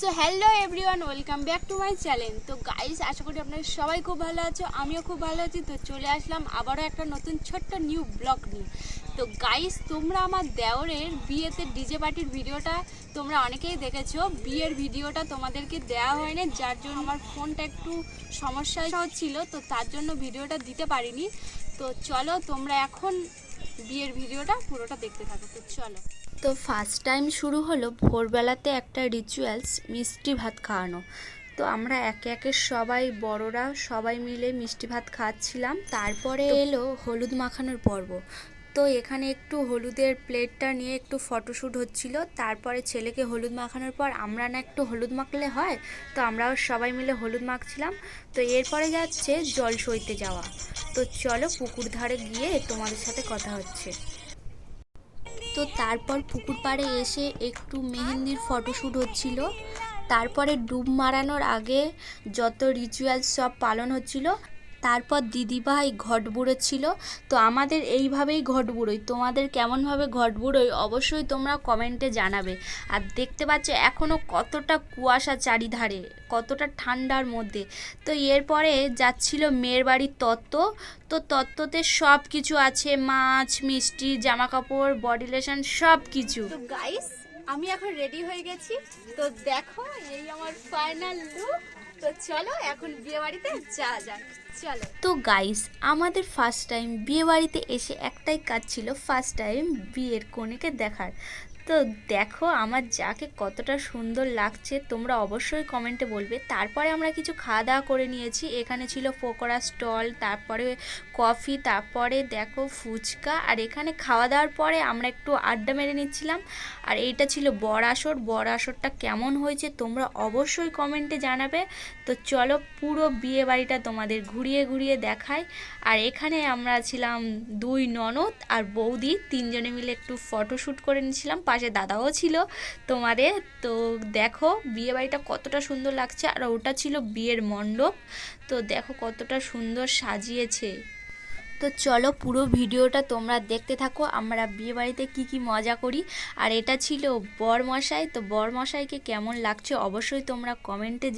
So hello everyone welcome back to my channel তো guys আশা করি আপনারা সবাই খুব ভালো আছো, আমিও খুব ভালো আছি। তো চলে আসলাম আবারও একটা নতুন ছোট্ট নিউ ব্লগ নিয়ে। তো গাইস তোমরা আমার দেওরের বিয়েতে ডিজে পার্টির ভিডিওটা তোমরা অনেকেই দেখেছ। বিয়ের ভিডিওটা তোমাদেরকে দেওয়া হয়নি, যার জন্য আমার ফোনটা একটু সমস্যা হচ্ছিল, তো তার জন্য ভিডিওটা দিতে পারিনি। তো চলো তোমরা এখন বিয়ের ভিডিওটা পুরোটা দেখতে থাকো। তো চলো। তো ফার্স্ট টাইম শুরু হলো ভোরবেলাতে একটা রিচুয়ালস মিষ্টি ভাত খাওয়ানো। তো আমরা একে একে সবাই বড়রা সবাই মিলে মিষ্টি ভাত খাচ্ছিলাম। তারপরে এলো হলুদ মাখানোর পর্ব। তো এখানে একটু হলুদের প্লেটটা নিয়ে একটু ফটোশ্যুট হচ্ছিল। তারপরে ছেলেকে হলুদ মাখানোর পর আমরা না একটু হলুদ মাখলে হয় তো আমরাও সবাই মিলে হলুদ মাখছিলাম। তো এরপরে যাচ্ছে জল সইতে যাওয়া। তো চলো পুকুর ধারে গিয়ে তোমাদের সাথে কথা হচ্ছে। তো তারপর পুকুর পাড়ে এসে একটু মেহেন্দির ফটোশ্যুট হচ্ছিল। তারপরে ডুব মারানোর আগে যত রিচুয়াল সব পালন হচ্ছিল তারপর দিদিভাই ঘট বুড়োচ্ছিল তো আমাদের এইভাবেই ঘট বুড়োই তোমাদের কেমনভাবে ঘট বুড়োই অবশ্যই তোমরা কমেন্টে জানাবে। আর দেখতে পাচ্ছ এখনও কতটা কুয়াশা চারিধারে, কতটা ঠান্ডার মধ্যে। তো এরপরে যাচ্ছিল মেয়ের বাড়ির তত্ত্ব। তো তত্ত্বতে সব কিছু আছে, মাছ, মিষ্টি জামা কাপড় বডি লোশন সব কিছু গাইস আমি এখন রেডি হয়ে গেছি। তো দেখো, এই আমার ফাইনাল লুক তো চলো, এখন বিয়ে বাড়িতে যা চলো। তো গাইস আমাদের ফার্স্ট টাইম বিয়ে বাড়িতে এসে একটাই কাজ ছিল ফার্স্ট টাইম বিয়ের কনেকে দেখার। তো দেখো আমার যাকে কতটা সুন্দর লাগছে, তোমরা অবশ্যই কমেন্টে বলবে। তারপরে আমরা কিছু খাওয়া দাওয়া করে নিয়েছি। এখানে ছিল পকোড়া স্টল, তারপরে কফি, তারপরে দেখো ফুচকা, আর এখানে খাওয়া দাওয়ার পরে আমরা একটু আড্ডা মেরে নিচ্ছিলাম। আর এইটা ছিল বড় আসর। বড় আসরটা কেমন হয়েছে তোমরা অবশ্যই কমেন্টে জানাবে। তো চলো পুরো বিয়ে বাড়িটা তোমাদের ঘুরিয়ে ঘুরিয়ে দেখায় আর এখানে আমরা ছিলাম দুই ননদ আর বৌদি। তিনজনে মিলে একটু ফটোশ্যুট করে নিয়েছিলাম পাশে দাদাও ছিল তোমাদের। তো দেখো বিয়ে বাড়িটা কতটা সুন্দর লাগছে। আর ওটা ছিল বিয়ের মণ্ডপ। তো দেখো কতটা সুন্দর সাজিয়েছে। তো চলো পুরো ভিডিওটা তোমরা দেখতে থাকো। আমরা বিয়ে বাড়িতে কী কী মজা করি। আর এটা ছিল বরমশাই। তো বরমশাইকে কেমন লাগছে অবশ্যই তোমরা কমেন্টে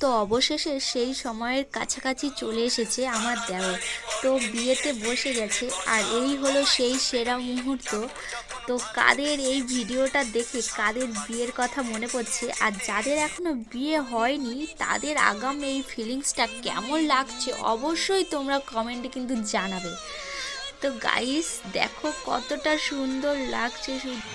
তো অবশেষে সেই সময়ের কাছাকাছি চলে এসেছে আমার দেওর। তো বিয়েতে বসে গেছে, আর এই হলো সেই সেরা মুহূর্ত। তো কাদের এই ভিডিওটা দেখে কাদের বিয়ের কথা মনে পড়ছে, আর যাদের এখনও বিয়ে হয়নি, তাদের আগাম এই ফিলিংসটা কেমন লাগছে অবশ্যই তোমরা কমেন্টে কিন্তু জানাবে। তো গাইস দেখো কতটা সুন্দর লাগছে শুধু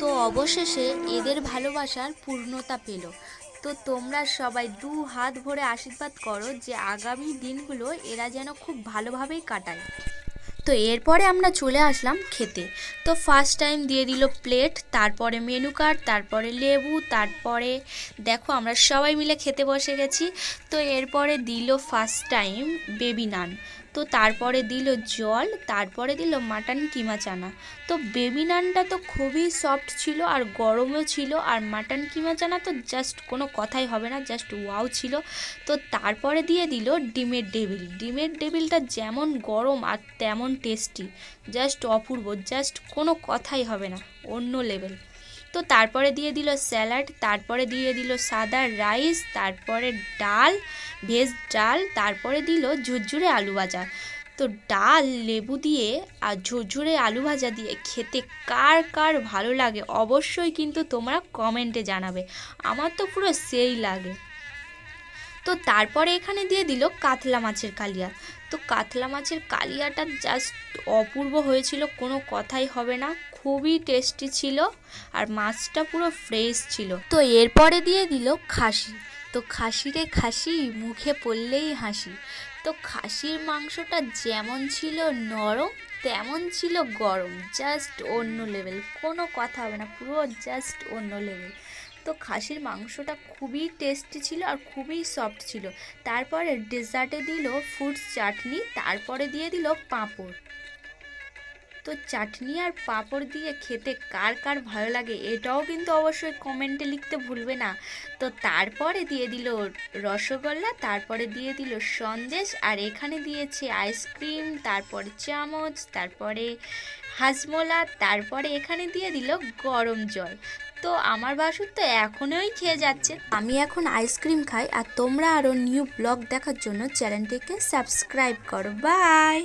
তো অবশেষে এদের ভালোবাসার পূর্ণতা পেল। তো তোমরা সবাই দু হাত ভরে আশীর্বাদ করো যে আগামী দিনগুলো এরা যেন খুব ভালোভাবেই কাটায়। তো এরপরে আমরা চলে আসলাম খেতে। তো ফার্স্ট টাইম দিয়ে দিল প্লেট তারপরে মেনু কার্ড তারপরে লেবু, তারপরে দেখো আমরা সবাই মিলে খেতে বসে গেছি। তো এরপরে দিল ফার্স্ট টাইম বেবি নান তো তারপরে দিল জল, তারপরে দিল মাটন কিমা চানা। তো বেবি নানটা তো খুবই সফট ছিল আর গরমও ছিল আর মাটন কিমা চানা তো জাস্ট কোনো কথাই হবে না জাস্ট ওয়াও ছিল। তো তারপরে দিয়ে দিল ডিমের ডেবিল। ডিমের ডেবিলটা যেমন গরম আর তেমন টেস্টি জাস্ট অপূর্ব জাস্ট কোনো কথাই হবে না, অন্য লেভেল তো তারপরে দিয়ে দিল স্যালাড, তারপরে দিয়ে দিল সাদা রাইস, তারপরে ডাল, ভেজ ডাল, তারপরে দিল ঝুরঝুরে আলু ভাজা। তো ডাল, লেবু দিয়ে আর ঝুরঝুরে আলু ভাজা দিয়ে খেতে কার কার ভালো লাগে অবশ্যই কিন্তু তোমরা কমেন্টে জানাবে। আমার তো পুরো সেই লাগে। তো তারপরে এখানে দিয়ে দিল কাতলা মাছের কালিয়া। তো কাতলা মাছের কালিয়াটা জাস্ট অপূর্ব হয়েছিল, কোনো কথাই হবে না, খুবই টেস্টি ছিল আর মাছটা পুরো ফ্রেশ ছিল। তো এরপরে দিয়ে দিল খাসি। তো খাসিরে খাসি, মুখে পড়লেই হাসি। তো খাসির মাংসটা যেমন ছিল নরম, তেমন ছিল গরম জাস্ট অন্য লেভেল কোনো কথা হবে না, পুরো জাস্ট অন্য লেভেল তো খাসির মাংসটা খুবই টেস্টি ছিল আর খুবই সফট ছিল। তারপরে ডেজার্টে দিল ফ্রুটস চাটনি তারপরে দিয়ে দিল পাঁপড়। তো চাটনি আর পাঁপড় দিয়ে খেতে কার কার ভালো লাগে এটাও কিন্তু অবশ্যই কমেন্টে লিখতে ভুলবে না। তো তারপরে দিয়ে দিল রসগোল্লা, তারপরে দিয়ে দিল সন্দেশ আর এখানে দিয়েছে আইসক্রিম তারপরে চামচ, তারপরে হাজমোলা, তারপরে এখানে দিয়ে দিল গরম জল। তো আমার বাসুর তো এখনোই খেয়ে যাচ্ছে। আমি এখন আইসক্রিম খাই আর তোমরা আরও নিউ ব্লগ দেখার জন্য চ্যানেলটিকে সাবস্ক্রাইব করো। বাই।